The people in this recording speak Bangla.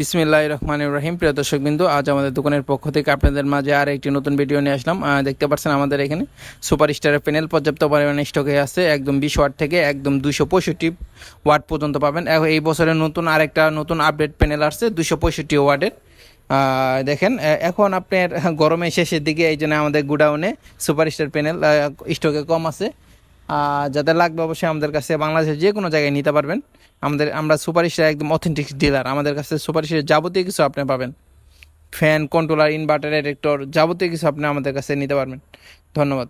বিসমিল্লাহ রহমান ইব্রাহিম প্রিয় দর্শক বিন্দু আজ আমাদের দোকানের পক্ষ থেকে আপনাদের মাঝে আর একটি নতুন ভিডিও নিয়ে আসলাম। দেখতে পাচ্ছেন আমাদের এখানে সুপার স্টারের প্যানেল পর্যাপ্ত পরিমাণে স্টকে আছে। একদম বিশ ওয়াট থেকে একদম দুশো পঁয়ষট্টি ওয়াট পর্যন্ত পাবেন। এই বছরের নতুন আরেকটা নতুন আপডেট প্যানেল আসছে দুশো পঁয়ষট্টি ওয়াটের। দেখেন এখন আপনার গরমের শেষের দিকে এই জন্য আমাদের গুডাউনে সুপার স্টার প্যানেল স্টকে কম আছে। যাদের লাগবে অবশ্যই আমাদের কাছে বাংলাদেশের যে কোনো জায়গায় নিতে পারবেন। আমাদের, আমরা সুপারিশের একদম অথেন্টিক ডিলার আমাদের কাছে সুপারিশের যাবতীয় কিছু আপনি পাবেন। ফ্যান কন্ট্রোলার ইনভার্টার ডিরেক্টর যাবতীয় কিছু আপনি আমাদের কাছে নিতে পারবেন। ধন্যবাদ।